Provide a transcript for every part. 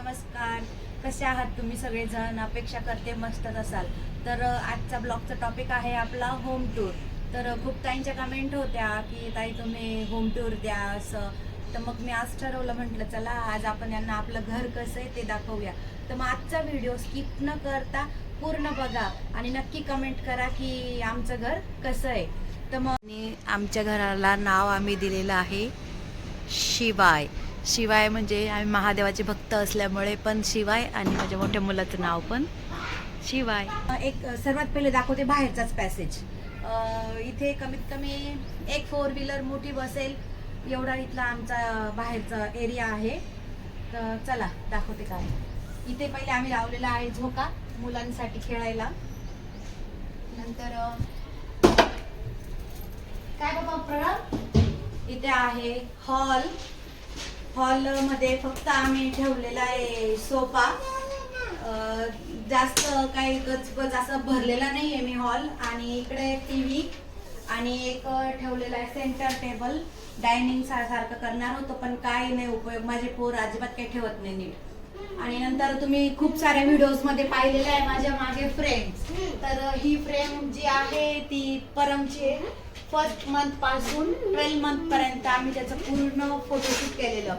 नमस्कार. कसे आहात तुम्ही सगळेजण? अपेक्षा करते मस्तच असाल. तर आजचा ब्लॉगचा टॉपिक आहे आपला होम टूर तर खूप ताईंच्या कमेंट होत्या की ताई तुम्ही होम टूर द्या असं. तर मग मी आज ठरवलं म्हटलं चला आज आपण यांना आपलं घर कसं आहे ते दाखवूया. तर मग आजचा व्हिडिओ स्किप न करता पूर्ण बघा आणि नक्की कमेंट करा की आमचं घर कसं आहे. तर मग आमच्या घराला नाव आम्ही दिलेलं आहे शिवाय. शिवाय म्हणजे आम्ही महादेवाचे भक्त असल्यामुळे पण शिवाय आणि माझ्या मोठ्या मुलाचं नाव पण शिवाय. एक सर्वात पहिले दाखवते बाहेरचाच पॅसेज इथे कमीत कमी एक फोर व्हीलर मोठी बसेल एवढा इथला आमचा बाहेरचा एरिया आहे. तर चला दाखवते काय. इथे पहिले आम्ही लावलेला आहे झोका मुलांसाठी खेळायला. नंतर काय बाबा प्रणाम? इथे आहे हॉल हॉलमध्ये फक्त आम्ही ठेवलेला आहे सोफा. जास्त काही गजबज असं भरलेला नाहीये मी हॉल. आणि इकडे टीव्ही आणि एक ठेवलेला आहे सेंटर टेबल. डायनिंग सारखं करणार होतो पण काय नाही उपयोग. माझे पोर अजिबात काही ठेवत नाही नीट. आणि नंतर तुम्ही खूप साऱ्या व्हिडिओजमध्ये पाहिलेलं आहे माझ्या मागे फ्रेम तर ही फ्रेम जी आहे ती परमची फर्स्ट मंथपासून ट्वेल्व मंथ पर्यंत आम्ही त्याचं पूर्ण फोटोशूट केलेलं.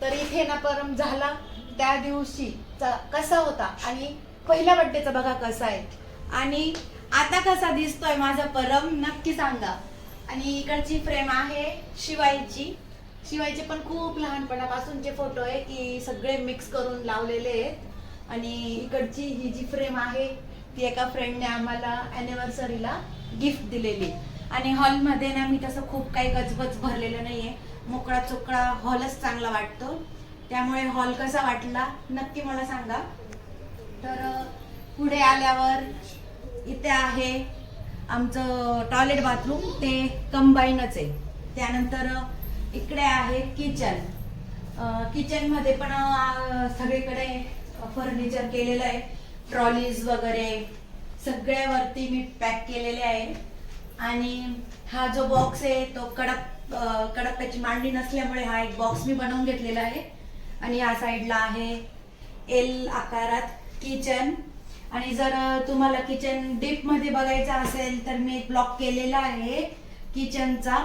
तर इथे ना परम झाला. त्या दिवशी चा- कसा होता आणि पहिल्या बड्डेचा बघा कसा आहे. आणि आता कसा दिसतोय माझा परम नक्की सांगा. आणि इकडची फ्रेम आहे शिवायची शिवायचे पण खूप लहानपणापासूनचे फोटो आहे की सगळे मिक्स करून लावलेले आहेत. आणि इकडची ही जी फ्रेम आहे ती एका फ्रेंडने आम्हाला ॲनिव्हर्सरीला गिफ्ट दिलेली. आणि हॉलमध्ये ना मी तसं खूप काही गजबज भरलेलं नाहीये. मोकळा चोकळा हॉलच चांगला वाटतो. त्यामुळे हॉल कसा वाटला नक्की मला सांगा. तर पुढे आल्यावर इथे आहे आमचं टॉयलेट बाथरूम ते कंबाईनच आहे. त्यानंतर इकडे आहे किचन किचनमध्ये पण सगळीकडे फर्निचर केलेलं आहे. ट्रॉलीज वगैरे सगळ्यावरती मी पॅक केलेले आहे. आणि हा जो बॉक्स आहे तो कडक कडक त्याची मांडणी नसल्यामुळे हा एक बॉक्स मी बनवून घेतलेला आहे. आणि या साईडला आहे एल आकारात किचन आणि जर तुम्हाला किचन डीपमध्ये बघायचं असेल तर मी एक ब्लॉग केलेला आहे किचनचा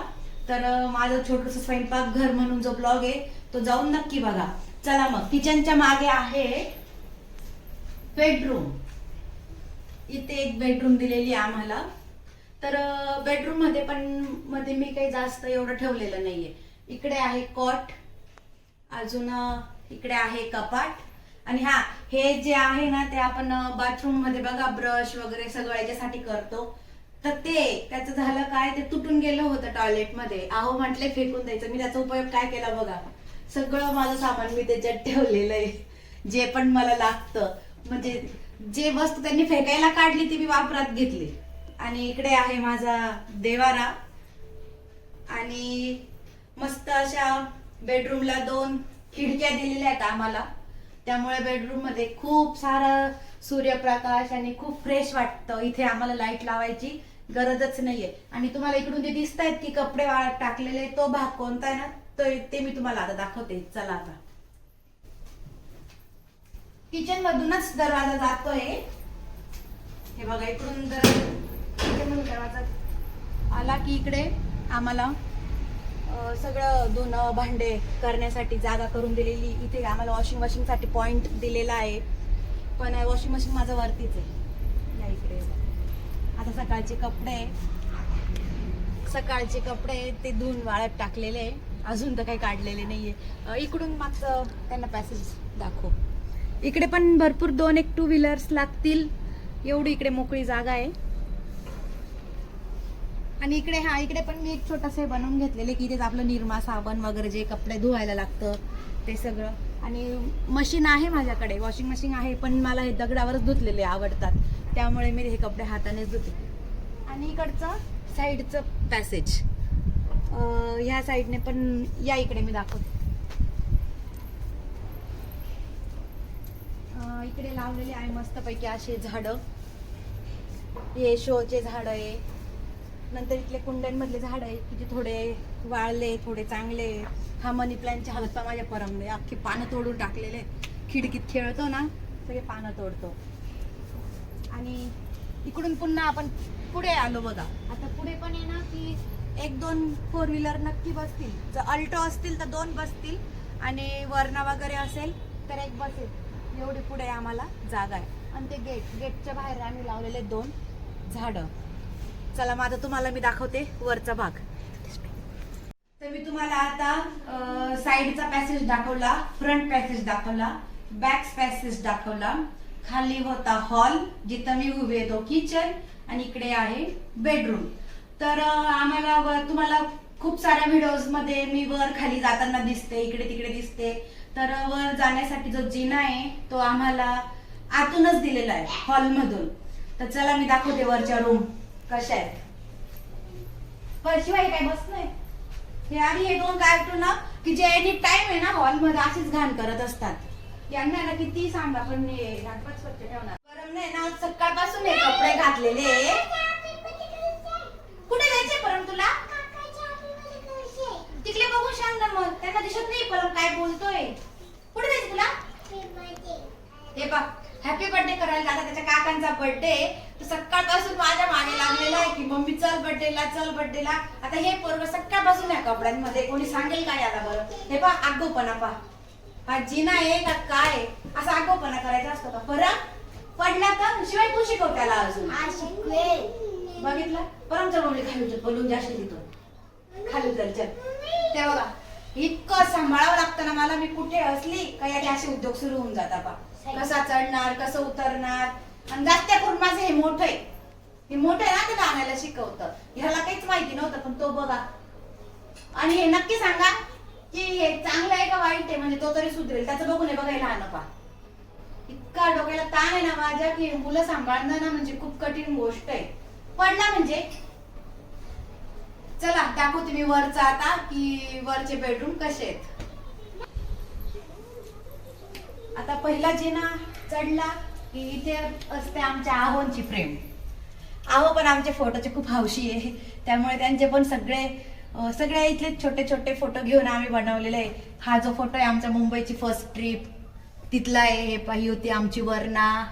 तर माझं छोटस स्वयंपाक घर म्हणून जो ब्लॉग आहे तो जाऊन नक्की बघा. चला मग किचनच्या मागे आहे बेडरूम इथे एक बेडरूम दिलेली आहे आम्हाला. तर बेडरूममध्ये पण मध्ये मी काही जास्त एवढं ठेवलेलं नाहीये. इकडे आहे कॉट अजून इकडे आहे कपाट. आणि हा हे जे आहे ना ते आपण बाथरूममध्ये बघा ब्रश वगैरे सगळं याच्यासाठी करतो. तर ते त्याचं झालं काय ते तुटून गेलं होतं टॉयलेटमध्ये आहो म्हटले फेकून द्यायचं. मी त्याचा उपयोग काय केला बघा? सगळं माझं सामान मी त्याच्यात ठेवलेलं आहे. जे पण मला लागतं. म्हणजे जे वस्तू त्यांनी फेकायला काढली ती मी वापरात घेतली. आणि इकडे आहे माझा देवारा. आणि मस्त अशा बेडरूमला दोन खिडक्या दिलेल्या आहेत आम्हाला. त्यामुळे बेडरूममध्ये खूप सारा सूर्यप्रकाश आणि खूप फ्रेश वाटतं. इथे आम्हाला लाइट लावायची गरजच नाहीये. आणि तुम्हाला इकडून जे दिसत आहेत की कपडे वाळत टाकलेले तो भाग कोणता आहे ना तो ते मी तुम्हाला आता दाखवते. चला आता. किचन मधूनच दरवाजा जातोय. हे बघा इकडून दर किचन दरवाजा आला की इकडे आम्हाला सगळं धुणं भांडे करण्यासाठी जागा करून दिलेली. इथे आम्हाला वॉशिंग मशीनसाठी पॉईंट दिलेला आहे. पण वॉशिंग मशीन माझं वरतीच आहे. या इकडे. आता सकाळचे कपडे सकाळचे कपडे ते धुवून वाळत टाकलेले. आहे. अजून तर काही काढलेले नाहीये. आहे इकडून मागचं त्यांना पॅसेज दाखव. इकडे पण भरपूर दोन एक टू व्हीलर्स लागतील. एवढी इकडे मोकळी जागा आहे. आणि इकडे हा इकडे पण मी एक छोटस बनवून घेतलेले की इथेच आपलं निरमा साबण वगैरे जे कपडे धुवायला लागतं ते सगळं. आणि मशीन आहे माझ्याकडे वॉशिंग मशीन आहे पण मला हे दगडावरच धुतलेले आवडतात. त्यामुळे मी हे कपडे हातानेच धुते. आणि इकडचं साईडचं पॅसेज. ह्या साईडने पण या इकडे मी दाखवते. इकडे लावलेले आहे मस्तपैकी असे झाडं. हे शोचे झाडं आहे. नंतर इथले कुंड्यांमधले झाड आहे की जे थोडे वाळले थोडे चांगले हा मनी प्लॅनच्या हालत माझ्या परमले अख्खी पानं तोडून टाकलेले खिडकीत खेळतो ना सगळे पानं तोडतो. आणि इकडून पुन्हा आपण पुढे आलो बघा. आता पुढे पण आहे ना की एक दोन फोर व्हीलर नक्की बसतील. जर अल्टो असतील तर दोन बसतील. आणि वरणा वगैरे असेल तर एक बसेल. एवढी पुढे आम्हाला जागा आहे. आणि ते गेट गेटच्या बाहेर आम्ही लावलेले दोन झाडं. चला मग आता तुम्हाला मी दाखवते वरचा भाग. तर मी तुम्हाला आता साईडचा पॅसेज दाखवला फ्रंट पॅसेज दाखवला बॅक पॅसेज दाखवला. खाली होता हॉल जिथं मी उभे येतो किचन आणि इकडे आहे बेडरूम तर आम्हाला वर- तुम्हाला खूप साऱ्या व्हिडिओजमध्ये मी वर खाली जाताना दिसते इकडे तिकडे दिसते. तर वर जाण्यासाठी जो जिना आहे तो आम्हाला आतूनच दिलेला आहे हॉल मधून. तर चला मी दाखवते वरच्या रूम कशा आहेत? पण शिवाय काय बस नाही. हे आणि हे दोन कार्टून ना की जे एनी टाइम आहे ना हॉलमध्ये अशीच घाण करत असतात. यांना ना किती सांगा पण घाटपट स्वच्छ ठेवणार. गरम नाही ना सकाळपासून हे कपडे घातलेले. कुठे जायचे परम तुला? तिकडे बघून सांग ना मग. त्यांना दिसत नाही परम काय बोलतोय. कुठे जायचं तुला? हे बघ हॅपी बर्थडे करायला आता त्याच्या काकांचा बर्थडे सकाळपासून माझ्या मागे लागलेला आहे की मम्मी चल बर्थडेला चल बर्थडेला आता हे पोरग सकाळपासून या कपड्यांमध्ये कोणी सांगेल काय आता बरं? हे पा आगोपणा पा हा जिना आहे का काय? असा आगोपणा करायचा असतो का? परत पडला तर शिवाय तू शिकव त्याला अजून. बघितलं? परम चल मम्मी खाली बोलून जाशील तिथून खाली उचल चल. ते बघा इतकं सांभाळावं लागतं ना मला मी कुठे असली का याचे असे उद्योग सुरू होऊन जातात पा कसा चढणार कसं उतरणार आणि जास्त करून माझं हे मोठं आहे. हे मोठं आहे ना त्याला आणायला शिकवतं. ह्याला काहीच माहिती नव्हतं पण तो बघा. आणि हे नक्की सांगा की हे चांगलं आहे का वाईट आहे? म्हणजे तो तरी सुधरेल. त्याचं बघून हे बघायला आणा पा इतका डोक्याला ताण आहे ना माझ्या की मुलं सांभाळणं ना म्हणजे खूप कठीण गोष्ट आहे. पडला म्हणजे? चला दाखवते मी वरचा आता की वरचे बेडरूम कसे आहेत. आता पहिला जिना चढला. की इथे असते आमच्या आहोंची फ्रेम आहो पण आमच्या फोटोचे खूप हौशी आहे. त्यामुळे त्यांचे पण सगळे सगळ्या सगळे इथले छोटे छोटे फोटो घेऊन आम्ही बनवलेले आहे. हा जो फोटो आहे आमच्या मुंबईची फर्स्ट ट्रिप तिथला आहे हे पाही होती आमची वर्णा.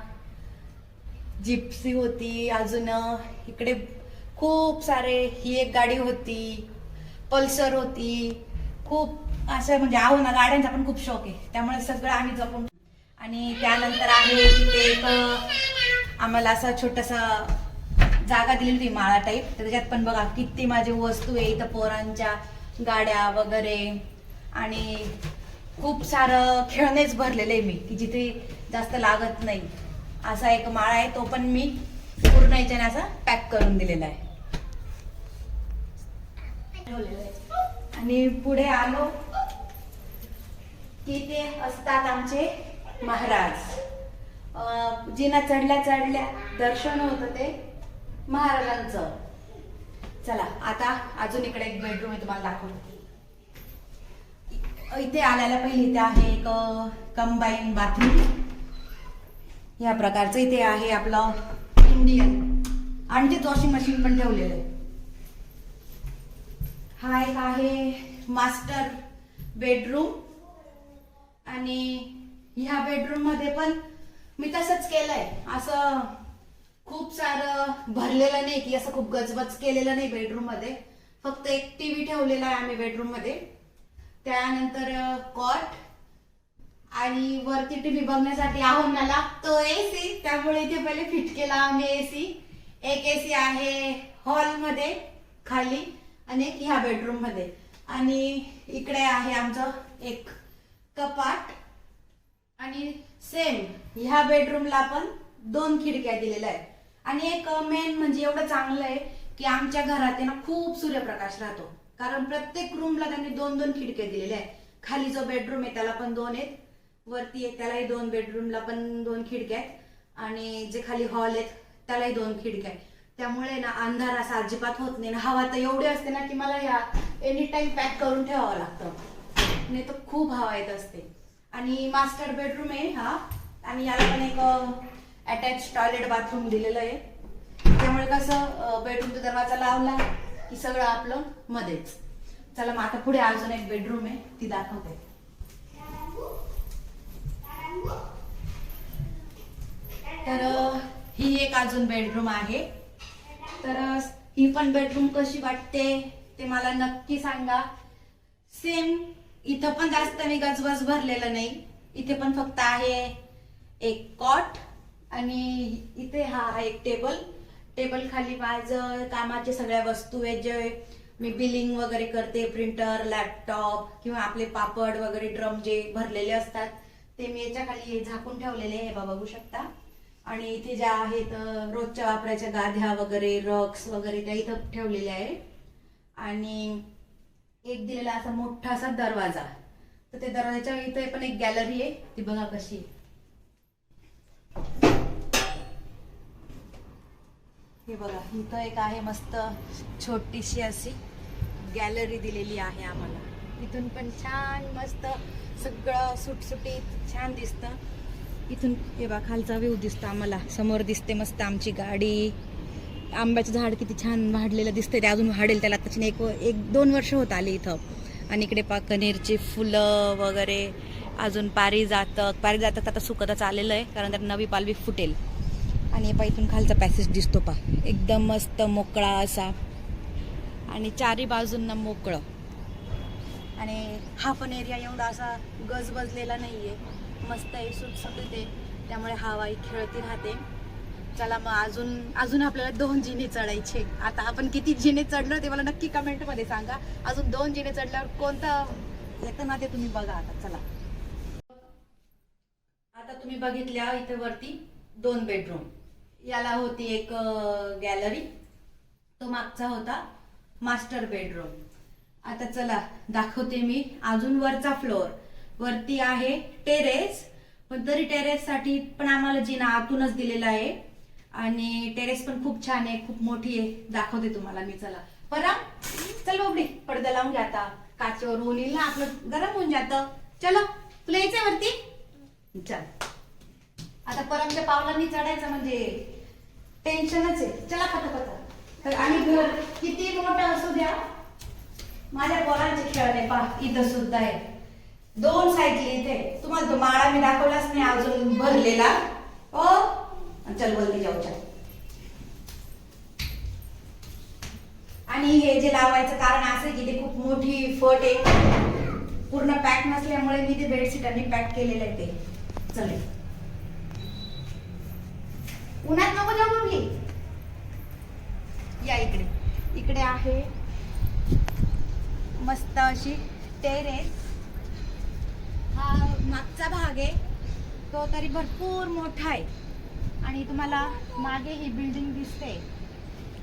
जिप्सी होती अजून इकडे खूप सारे ही एक गाडी होती. पल्सर होती. खूप असं म्हणजे आहो ना गाड्यांचा पण खूप शौक आहे. त्यामुळे सगळं आम्ही जपून आणि त्यानंतर आहे तिथे एक आम्हाला असा छोटासा जागा दिलेली होती माळा टाईप तर त्याच्यात पण बघा किती माझी वस्तू आहे इथं पोरांच्या गाड्या वगैरे. आणि खूप सारं खेळणेच भरलेले आहे मी की जिथे जास्त लागत नाही. असा एक माळा आहे तो पण मी पूर्ण याच्याने असा पॅक करून दिलेला आहे. आणि पुढे आलो. की ते असतात आमचे महाराज. जिना चढल्या चढल्या दर्शन होतं ते महाराजांचं. चला आता अजून इकडे एक बेडरूम आहे तुम्हाला दाखवतो. इथे आल्याला पहिले इथे आहे एक कंबाईन बाथरूम या प्रकारचं इथे आहे आपलं इंडियन आणि ते वॉशिंग मशीन पण ठेवलेलं आहे. हा एक आहे मास्टर बेडरूम आणि ह्या बेडरूममध्ये पण मी तसंच केलंय. असं खूप सारं भरलेलं नाही की असं खूप गजबज केलेलं नाही बेडरूममध्ये. फक्त एक टीव्ही ठेवलेला आहे आम्ही बेडरूममध्ये. त्यानंतर कॉट आणि वरती टीव्ही बघण्यासाठी आहो तो एसी त्यामुळे इथे पहिले फिट केला आम्ही एसी एक एसी आहे हॉलमध्ये खाली आणि एक ह्या बेडरूममध्ये. आणि इकडे आहे आमचं एक कपाट. आणि सेम ह्या बेडरूमला पण दोन खिडक्या दिलेल्या आहेत. आणि एक मेन म्हणजे एवढं चांगलं आहे की आमच्या घरात आहे ना खूप सूर्यप्रकाश राहतो. कारण प्रत्येक रूमला त्यांनी दोन दोन खिडक्या दिलेल्या आहेत. खाली जो बेडरूम आहे त्याला पण दोन आहेत. वरती आहे त्यालाही दोन बेडरूमला पण दोन खिडक्या आहेत. आणि जे खाली हॉल आहेत त्यालाही दोन खिडक्या आहेत. त्यामुळे ना अंधार असा अजिबात होत नाही. ना हवा तर एवढी असते ना की मला या एनी टाइम पॅक करून ठेवावं लागतं. नाही तर खूप हवा येत असते. आणि मास्टर बेडरूम आहे हा. आणि याला पण एक अटॅच टॉयलेट बाथरूम दिलेलं आहे. त्यामुळे कसं बेडरूमचा दरवाजा लावला की सगळं आपलं मध्येच. चला मग आता पुढे अजून एक बेडरूम आहे ती दाखवते. तर ही एक अजून बेडरूम आहे. तर ही पण बेडरूम कशी वाटते ते मला नक्की सांगा. सेम इथं पण जास्त मी गजबज भरलेलं नाही. इथे पण फक्त आहे एक कॉट आणि इथे हा एक टेबल. टेबल खाली माझं कामाचे सगळ्या वस्तू आहेत जे मी बिलिंग वगैरे करते प्रिंटर लॅपटॉप किंवा आपले पापड वगैरे ड्रम जे भरलेले असतात ते मी याच्या खाली झाकून ठेवलेले आहे हे बघा बघू शकता. आणि इथे ज्या आहेत रोजच्या वापरायच्या गाध्या वगैरे रॉक्स वगैरे त्या इथं ठेवलेल्या आहे. आणि एक दिलेला असा मोठा असा दरवाजा. तर ते दरवाजाच्या इथे पण एक गॅलरी आहे. ती बघा कशी आहे. हे बघा इथं एक आहे मस्त छोटीशी अशी गॅलरी दिलेली आहे आम्हाला. इथून पण छान मस्त सगळं सुटसुटीत छान दिसतं. इथून हे बघा खालचा व्ह्यू दिसतो आम्हाला. समोर दिसते मस्त आमची गाडी. आंब्याचं झाड किती छान वाढलेलं दिसतंय ते अजून वाढेल त्याला. त्याच्याने एक एक दोन वर्ष होत आली इथं. आणि इकडे पा कनेरची फुलं वगैरे अजून पारिजातक. पारिजातक आता सुकतच आलेलं आहे कारण त्यात नवी पालवी फुटेल. आणि पा इथून खालचा पॅसेज दिसतो पा एकदम मस्त मोकळा असा. आणि चारी बाजूंना मोकळं. आणि हा पण एरिया एवढा असा गजबजलेला नाही आहे मस्त आहे सुटसुटीत आहे त्यामुळे हवाई खेळती राहते. चला मग अजून अजून आपल्याला दोन जिने चढायचे. आता आपण किती जिने चढलो ते मला नक्की कमेंटमध्ये सांगा. अजून दोन जिने चढल्यावर कोणतं येतं ना ते तुम्ही बघा आता. चला. आता तुम्ही बघितल्या इथे वरती दोन बेडरूम याला होती एक गॅलरी तो मागचा होता मास्टर बेडरूम आता चला दाखवते मी. अजून वरचा फ्लोअर वरती आहे टेरेस पण तरी टेरेस साठी पण आम्हाला जिना आतूनच दिलेला आहे. आणि टेरेस पण खूप छान आहे खूप मोठी आहे. दाखवते तुम्हाला मी चला. परा चल बाबडी पडदा लावून घ्या आता. काचेवर ऊन येईल ना आपलं गरम होऊन जातं. चलो तुला यायचं वरती? चल. आता परमच्या पावलांनी चढायचं म्हणजे टेन्शनच आहे. चला पता तर आणि घर किती मोठं असू द्या. माझ्या पोरांचे खेळणे पा इथं सुद्धा आहे. दोन सायकली इथे. तुम्हाला माळा मी दाखवलाच नाही अजून भरलेला. ओ चल बोलती जाऊ चल. आणि हे जे लावायचं कारण असं की ते खूप मोठी फट आहे. पूर्ण पॅक नसल्यामुळे मी ते बेडशीटांनी पॅक केलेलं आहे ते. चले. उन्हात नको जाऊ मुली या इकडे. इकडे आहे मस्त अशी टेरेस हा मागचा भाग आहे. तो तरी भरपूर मोठा आहे. आणि तुम्हाला मागे ही बिल्डिंग दिसते.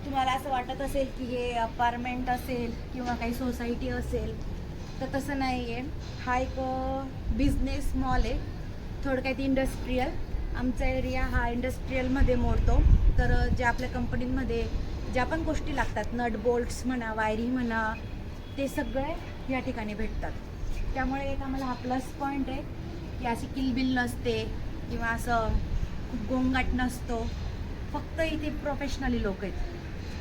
तुम्हाला असं वाटत असेल की हे अपार्टमेंट असेल किंवा काही सोसायटी असेल तर तसं नाही आहे हा एक बिझनेस मॉल आहे. थोडक्यात इंडस्ट्रीयल आमचा एरिया हा इंडस्ट्रीयलमध्ये मोडतो. तर ज्या आपल्या कंपनीमध्ये ज्या पण गोष्टी लागतात नट बोल्ट्स म्हणा वायरी म्हणा ते सगळे या ठिकाणी भेटतात. त्यामुळे एक आम्हाला हा प्लस पॉईंट आहे. की अशी किलबिल नसते किंवा असं खूप गोंगाट नसतो. फक्त इथे प्रोफेशनली लोक आहेत.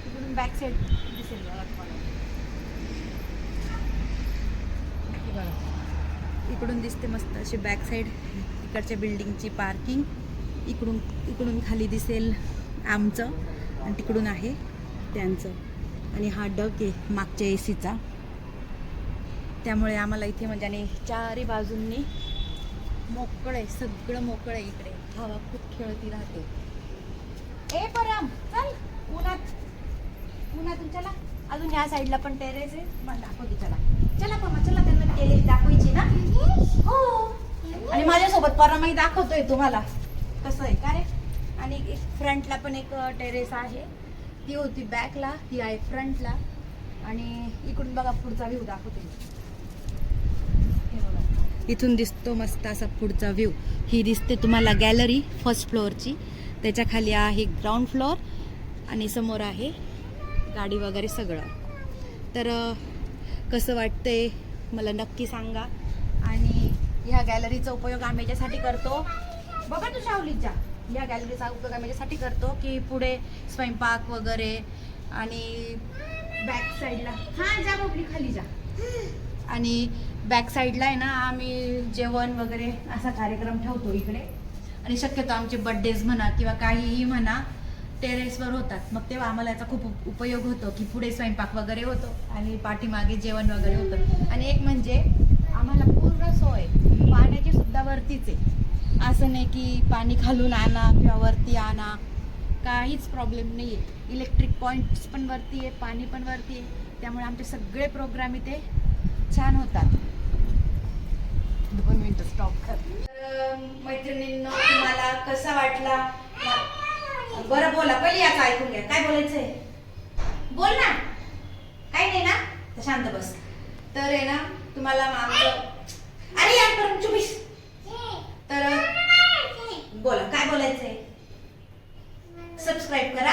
इकडून बॅक साईड दिसेल इकडून दिसते मस्त अशी बॅक साईड इकडच्या बिल्डिंगची पार्किंग इकडून इकडून खाली दिसेल आमचं आणि तिकडून आहे त्यांचं. आणि हा डक आहे मागच्या ए सीचा त्यामुळे आम्हाला इथे म्हणजे आणि चारही बाजूंनी मोकळं आहे सगळं मोकळं आहे इकडे. हवा खूप खेळती राहते. ए परम चल उन्हात उन्हातून चला अजून ह्या साईडला पण टेरेस आहे. मग दाखवते चला. चला परमा चला त्यांना टेरेस दाखवायची ना. हो. आणि माझ्यासोबत परमाही दाखवतोय तुम्हाला. कसं आहे? का रे आणि फ्रंटला पण एक टेरेस आहे. ती होती बॅकला ती आहे फ्रंटला आणि इकडून बघा पुढचा व्ह्यू दाखवते इथून दिसतो मस्त असा पुढचा व्ह्यू ही दिसते तुम्हाला गॅलरी फर्स्ट फ्लोअरची त्याच्याखाली आहे ग्राउंड फ्लोअर आणि समोर आहे गाडी वगैरे सगळं. तर कसं वाटतंय मला नक्की सांगा. आणि ह्या गॅलरीचा उपयोग आम्ही याच्यासाठी करतो. बघा तू शावलीच्या. या गॅलरीचा उपयोग आम्ही याच्यासाठी करतो की पुढे स्वयंपाक वगैरे आणि बॅक साईडला हां जा बघली खाली जा. आणि बॅक साईडला आहे ना आम्ही जेवण वगैरे असा कार्यक्रम ठेवतो इकडे. आणि शक्यतो आमचे बड्डेज म्हणा किंवा काहीही म्हणा टेरेसवर होतात. मग तेव्हा आम्हाला याचा खूप उपयोग होतो की पुढे स्वयंपाक वगैरे होतो आणि पाठीमागे जेवण वगैरे होतं. आणि एक म्हणजे आम्हाला पूर्ण सोय पाण्याची सुद्धा वरतीच आहे. असं नाही की पाणी खालून आणा किंवा वरती आणा. काहीच प्रॉब्लेम नाही आहे इलेक्ट्रिक पॉईंट्स पण वरती आहे पाणी पण वरती आहे. त्यामुळे आमचे सगळे प्रोग्राम इथे छान होतात. दोन मिनिटं स्टॉप कर. मैत्रिणींना तुम्हाला कसा वाटला? बरं बोला पहिले याचं ऐकून घ्या. काय बोलायचंय? बोल ना. काय नाही ना? तर शांत बस. तर आहे ना तुम्हाला आमचं अरे यार करून चुपीस. तर बोला काय बोलायचंय? सबस्क्राईब करा.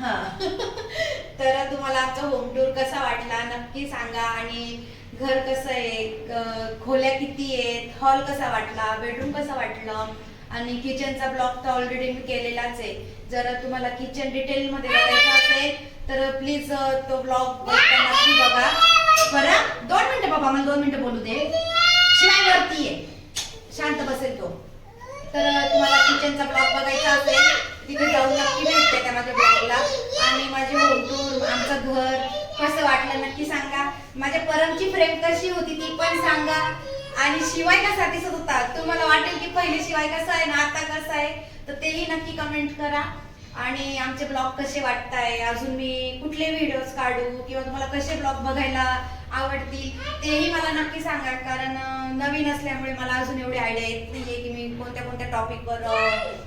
हा. तर तुम्हाला आमचा होम टूर कसा वाटला? नक्की सांगा. आणि घर कसं आहे खोल्या किती आहेत हॉल कसा वाटला बेडरूम कसा वाटलं आणि किचनचा ब्लॉक तर ऑलरेडी मी केलेलाच आहे. जर तुम्हाला किचन डिटेल मध्ये बघायचं असेल तर प्लीज तो ब्लॉग बघा. बरं? दोन मिनिटं बाबा मला दोन मिनिटं बोलू दे. शिवाय वरती आहे शांत बसेल तो. तर तुम्हाला किचनचा ब्लॉग बघायचा असेल तिथे जाऊन नक्की भेटते त्या माझ्या ब्लॉगला आणि माझे होम टूर आमचं घर कसं वाटलं नक्की सांगा. माझ्या परमची फ्रेम कशी होती ती पण सांगा. आणि शिवाय कसा दिसत होता तुम्हाला वाटेल की पहिले शिवाय कसा आहे ना आता कसा आहे? तर तेही नक्की कमेंट करा. आणि आमचे ब्लॉग कसे वाटताय? अजून मी कुठले व्हिडिओज काढू किंवा तुम्हाला कसे ब्लॉग बघायला आवडतील तेही मला नक्की सांगा. कारण नवीन असल्यामुळे मला अजून एवढी आयडिया येत नाहीये की मी कोणत्या कोणत्या टॉपिकवर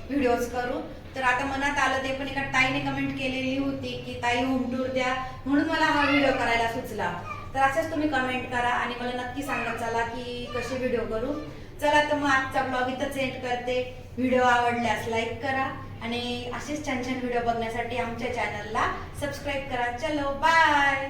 व्हिडिओज करू. तर आता मनात आलं ते पण एका ताईने कमेंट केलेली होती की ताई होम टूर द्या. म्हणून मला हा व्हिडिओ करायला सुचला. तर असेच तुम्ही कमेंट करा आणि मला नक्की सांगा चला की कसे व्हिडिओ करू. चला तर मग आजचा ब्लॉग इथंच एंड करते. व्हिडिओ आवडल्यास लाईक करा. आणि असेच छान छान व्हिडिओ बघण्यासाठी आमच्या चॅनलला सबस्क्राईब करा. चलो बाय